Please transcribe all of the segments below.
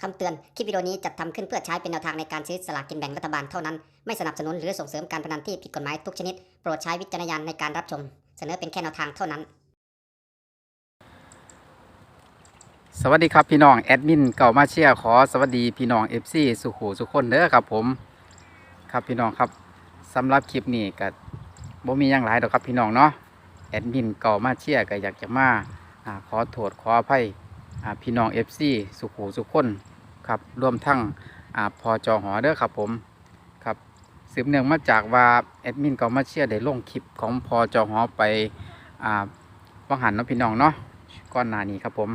คำเตือน คลิปวิดีโอนี้จัดทำขึ้นเพื่อใช้เป็นแนวทางในการซื้อสลากกินแบ่งรัฐบาลเท่านั้น ไม่สนับสนุนหรือส่งเสริมการพนันที่ผิดกฎหมายทุกชนิด โปรดใช้วิจารณญาณในการรับชม เสนอเป็นแค่แนวทางเท่านั้น สวัสดีครับพี่น้องแอดมินเก่ามาเชียร์ขอสวัสดีพี่น้อง FC สุขูสุขคนเด้อครับผมครับพี่น้องครับสำหรับคลิปนี้ก็บ่มีหยังหลายดอกครับพี่น้องเนาะแอดมินเก่ามาเชียร์ก็อยากจะมาอขอโทษขออภัย พี่น้อง FC สุขูสุขคนครับรวมทั้งอพอจอหอเด้อครับผมครับสืบเนื่องมาจากว่าแอดมินก่ามาเชียร์ได้ลงคลิปของพอจอหอไปอ่าวังหันเนาะพี่น้องเนาะก้อนหน้านี้ครับผม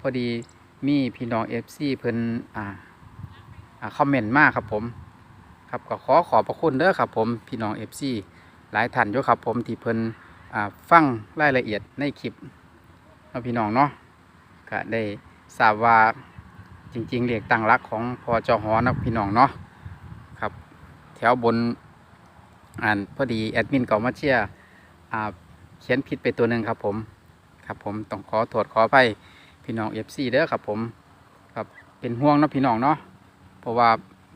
พอดีมีพี่น้อง FC เพิ่นอ่าคอมเมนต์มากครับผมครับก็ขอขอบพระคุณเด้อครับผมพี่น้อง FC หลายท่านอยู่ครับผมที่เพิ่นอ่าฟังรายละเอียดในคลิปเนาะพี่น้องเนาะ ก็ได้ทราบว่าจริงๆเรียกตั้งรักของพอจหอนะพี่น้องเนาะครับ แถวบนอ่านพอดีแอดมินเก่ามาเชียอ่าเขียนผิดไปตัวหนึ่งครับผมครับผมต้องขอโทษขออภัยพี่น้อง FC เด้อครับผมครับเป็นห่วงนะพี่น้องเนาะเพราะว่า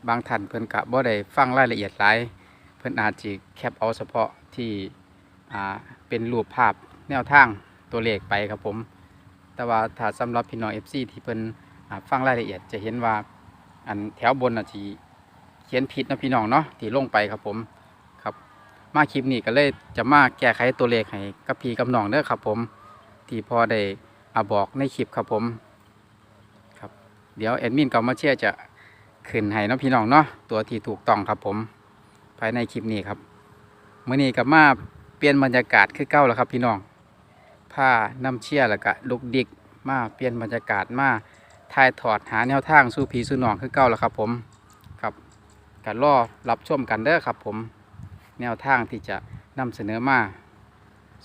บางท่านเพิ่นกะบ่ได้ฟังรายละเอียดหลายเพิ่นอาจจะแคปเอาเฉพาะที่อ่าเป็นรูปภาพแนวทางตัวเลขไปครับผม แต่ว่าถ้าสำหรับพี่น้อง FC ที่เพิ่นอ่าฟังรายละเอียดจะเห็นว่าอันแถวบนน่ะที่เขียนผิดนะพี่น้องเนาะที่ลงไปครับผมครับ มาคลิปนี้ก็เลยจะมาแก้ไขตัวเลขให้กับพี่กับน้องเด้อครับผม ที่พอได้อาบอกในคลิปครับผมครับ เดี๋ยวแอดมินเกามาเชียจะขึ้นให้นะพี่น้องเนาะตัวที่ถูกต้องครับผม ภายในคลิปนี้ครับเมื่อนี้กับมาเปลี่ยนบรรยากาศคือเก้าแล้วครับพี่น้อง ผ้าน้ำเชี่ยแล้วก็ลูกดิกมาเปลี่ยนบรรยากาศมาถ่ายถอดหาแนวทางสู้ผีสู้หนองคือเก้าแล้วครับผมครับกันรอรับชมกันเด้อครับผมแนวทางที่จะนำเสนอมา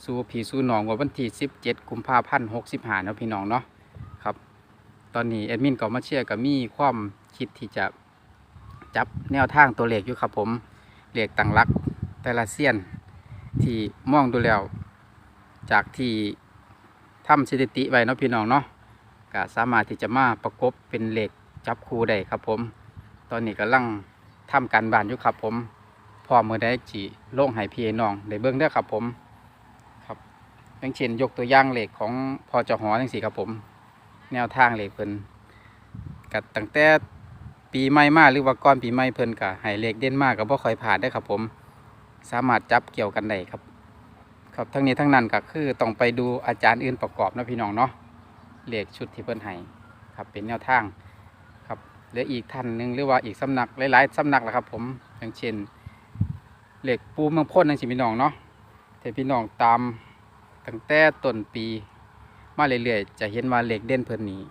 สู่ผีสู่หนองวันที่ 17 กุมภาพันธ์65นะพี่น้องเนาะครับตอนนี้แอดมินก็มาเชียร์กับมีความคิดที่จะจับแนวทางตัวเลขอยู่ครับผมเลขต่างลักแต่ละเซียนที่มองดูแล้วจากที่ ทำสถิติไว้เนาะพี่น้องเนาะก็สามารถที่จะมาประกบเป็นเหลขจับคู่ได้ครับผม ตอนนี้กำลังทำการบานอยู่ครับผมพอเมื่อได้จีลงให้พี่น้องได้เบิ่งเด้ครับผมอย่างเช่นยกตัวอย่างเหล็กของพอจหอทั้งสี่ครับผม แนวทางเหล็กเพิ่นกับตั้งแต่ปีใหม่มาหรือว่าก่อนปีใหม่เพิ่นกับให้เหล็กเด่นมากกับพ่ค่อยผ่านได้ครับผม สามารถจับเกี่ยวกันได้ครับ ครับทั้งนี้ทั้งนั้นก็คือต้องไปดูอาจารย์อื่นประกอบนะพี่น้องเนาะเหล็กชุดที่เพิ่นให้ครับเป็นแนวทางครับเหลืออีกท่านหนึ่งหรือว่าอีกสำนักหลายๆสำนักแหละครับผมอย่างเช่นเหล็กปูเมืองพ้นนั่นสิพี่น้องเนาะแต่พี่น้องตามตั้งแต่ต้นปี มาเรื่อยๆจะเห็นว่าเหล็กเด่นเพิ่นนี้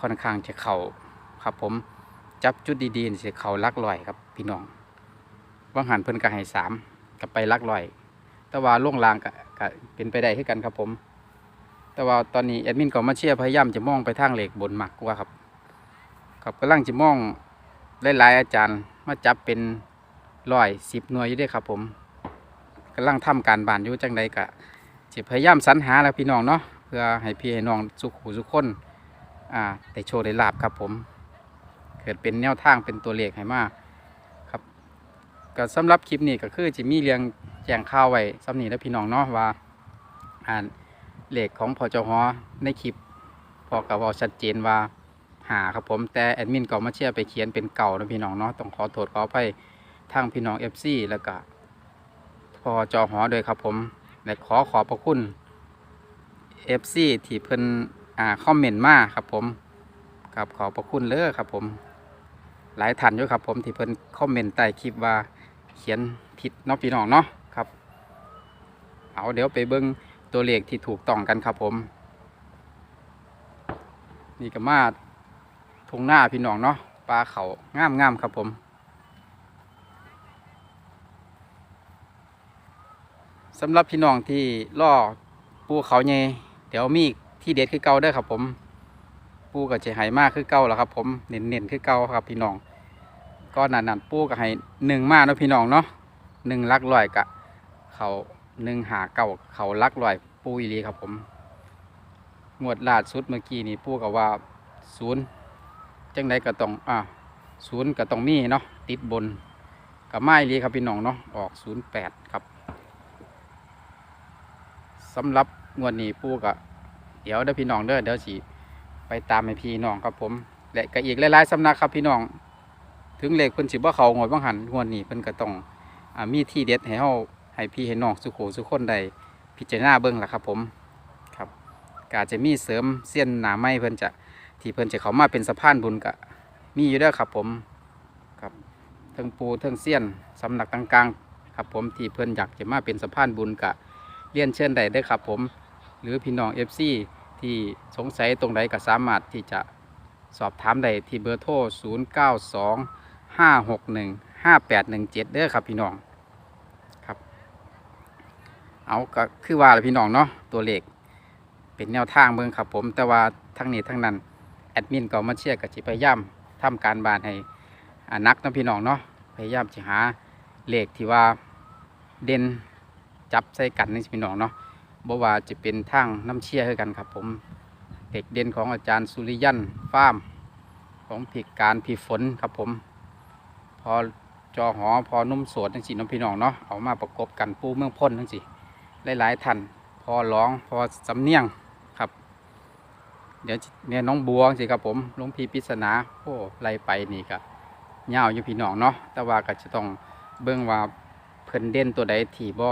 ค่อนข้างจะเข่าครับผมจับจุดดีๆนี่สิเข่าลักลอยครับพี่น้องว่างหันเพิ่นก็ให้สามกับไปลักลอย แต่ว่าล่วงลางก็ก็เป็นไปได้คือกันครับผม แต่ว่าตอนนี้แอดมินก็มาเชียร์พยายามจะมองไปทางเหล็กบนหมากกว่าครับครับกำลังจะมองหลายๆอาจารย์มาจับเป็นร้อยสิบหน่วยอยู่ด้วยครับผมกำลังทำการบานอยู่จังใดกะจะพยายามสรรหาแล้วพี่น้องเนาะเพื่อให้พี่ให้น้องสุขหูสุขคนอ่าได้โชว์ได้ลาบครับผมเกิดเป็นแนวทางเป็นตัวเลขให้มากครับก็สำหรับคลิปนี้ก็คือจะมีเรียง แจ้งข่าวไว้สำนีแล้วพี่น้องเนาะว่าอ่านเลขของพอจหอในคลิปพอกับว่าชัดเจนว่าหาครับผมแต่แอดมินก็มาเชียร์ไปเขียนเป็นเก่านะพี่น้องเนาะต้องขอโทษขออภัยทางพี่น้อง FC แล้วก็พอจหอโดวยครับผมและขอขอบพระคุณ FC ที่เพิ่นอ่าคอมเมนต์มาครับผมครับขอบพระคุณเลยครับผม หลายท่านอยู่ครับผมที่เพิ่นคอมเมนต์ใต้คลิปว่าเขียนผิดเนาะพี่น้องเนาะ เอาเดี๋ยวไปเบิ่งตัวเลขที่ถูกต้องกันครับผม นี่ก็มาทุ่งหน้าพี่น้องเนาะปลาเขางามงามๆครับผมสำหรับพี่น้องที่ล่อปูเขาใหญ่เดี๋ยวมีที่เด็ดคือเก่าเด้ครับผมปูก็จะให้มากคือเก่าแล้วครับ ผมเน้นๆคือเก่าครับพี่น้องก็นันนั่นปูก็ให้หนึ่งมาเนะพี่น้องเนาะหนึ่งลักลอยกะเขา หนึ่งหาเก่าเขาลักลอยปูอีหลีครับผม งวดล่าสุดเมื่อกี้นี่ปูกับว่าศูนย์จังใดก็ต้องอ่าศูนย์ก็ต้องมีเนาะติดบนกับไม้ลีครับพี่น้องเนาะออกศูนย์แปดครับสำหรับงวดนี้ปูก็เดี๋ยวเด้อพี่น้องเด้อเดี๋ยวสิไปตามให้พี่น้องครับผม และก็อีกหลายๆสำนักครับพี่น้อง ถึงเลขเพิ่นสิบ่เขางวดบางหันงวดนี้เพิ่นก็ต้องอ่ามีที่เด็ดให้เฮา ให้พี่ให้น้องสุโขสุขคนได้พิจารณาเบิ่งล่ะครับผมครับกาจจะมีเสริมเสี้ยนหนาไม้เพิ่นจะที่เพิ่นจะเขามาเป็นสะพานบุญก็มีอยู่เด้อครับผมครับเทิงปูเทิงเสี้ยนสำนักต่างๆครับผมที่เพิ่นอยากจะมาเป็นสะพานบุญก็เรียนเชิญได้เด้อครับผม หรือพี่น้อง FC ที่สงสัยตรงใดก็สามารถที่จะสอบถามได้ที่เบอร์โทร 092 561 5817 เด้อครับพี่น้อง เอาก็คือว่าล่ะพี่น้องเนาะตัวเลขเป็นแนวทางเบิ่งครับผม แต่ว่าทั้งนี้ทั้งนั้นแอดมินก็มาเชียร์กับจิพยายามทำการบ้านให้นักนะพี่น้องเนาะพยายามจะหาเลขที่ว่าเด่นจับใส่กันนี่พี่น้องเนาะบ่ว่าจะเป็นทางน้ำเชียร์คือกันครับผมเด็กเด่นของอาจารย์สุริยันฟาร์มของผิกการผีฝนครับผม พอจอหอพอนุ่มโสดทั้งสี่น้องพี่น้องเนาะเอามาประกบกันปูเมืองพ้นทั้งสี่ หลายๆท่านพอร้องพอสำเนียงครับ เดี๋ยวเนี่ยน้องบัวสิครับผมหลวงพี่ปริศนาโอ้ไล่ไปนี่ก็ยาวอยู่พี่น้องเนาะแต่ว่าก็จะต้องเบิ่งว่าเพิ่นเด่นตัวใดที่บ่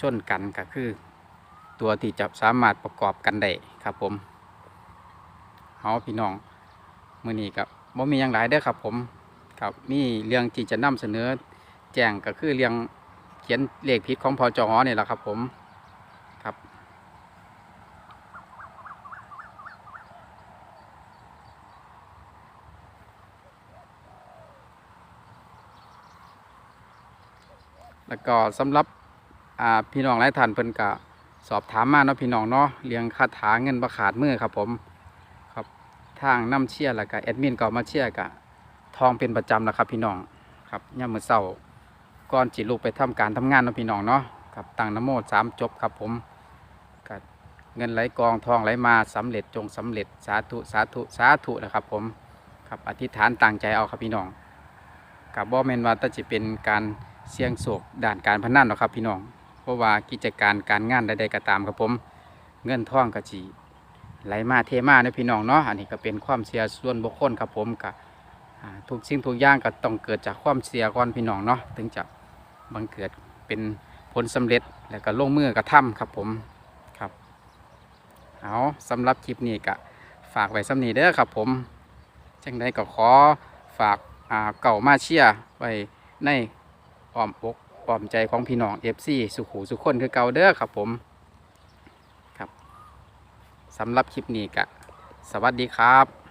ชนกันก็คือ ตัวที่จะสามารถประกอบกันได้ครับผมเอาพี่น้องมื้อนี้ก็บ่มีหยังหลายเด้อครับผมครับมีเรื่องที่จะนำเสนอแจ้งก็คือเรื่อง ขียนเลขผิดของพอจอเนี่ยแหละครับ ผมครับ แล้วก็สำหรับพี่น้องหลายท่านเพิ่นก็สอบถามมาเนาะพี่น้องเนาะเรื่องคาถาเงินประขาดมือครับผมครับทางน้ำเชี่ยแล้วก็แอดมินก็มาเชี่ยกะทองเป็นประจำนะครับพี่น้องครับย่ามมือเศร้า ก่อนจิลูกไปทำการทำงานนะพี่น้องเนาะครับตั้งนโมสามจบครับผมกับเงินไหลกองทองไหลมาสำเร็จจงสำเร็จสาธุสาธุสาธุนะครับผมครับอธิษฐานตั้งใจเอาครับพี่น้องกับบ่แมนว่าแตจะเป็นการเสี่ยงโศกด่านการพนันหรอกครับพี่น้อง เพราะว่ากิจการการงานใดๆก็ตามครับผม เงินทองกะจีไหลมาเทมาเนาะพี่น้องเนาะอันนี้ก็เป็นความเชื่อส่วนบุคคลครับผมกับ ทุกสิ่งทุกอย่างก็ต้องเกิดจากความเสียก่อนพี่น้องเนาะถึงจะบังเกิดเป็นผลสำเร็จแล้วก็ลงมือกระทำครับผมครับเอาสำหรับคลิปนี้ก็ฝากไว้สำนีเด้อครับผมจังใดก็ขอฝากเก่ามาเชียไว้ในอ้อมอกอ้อมใจของพี่น้องเอฟซีสุขูสุขคนคือเก่าเด้อครับผมครับสำหรับคลิปนี้ก็สวัสดีครับ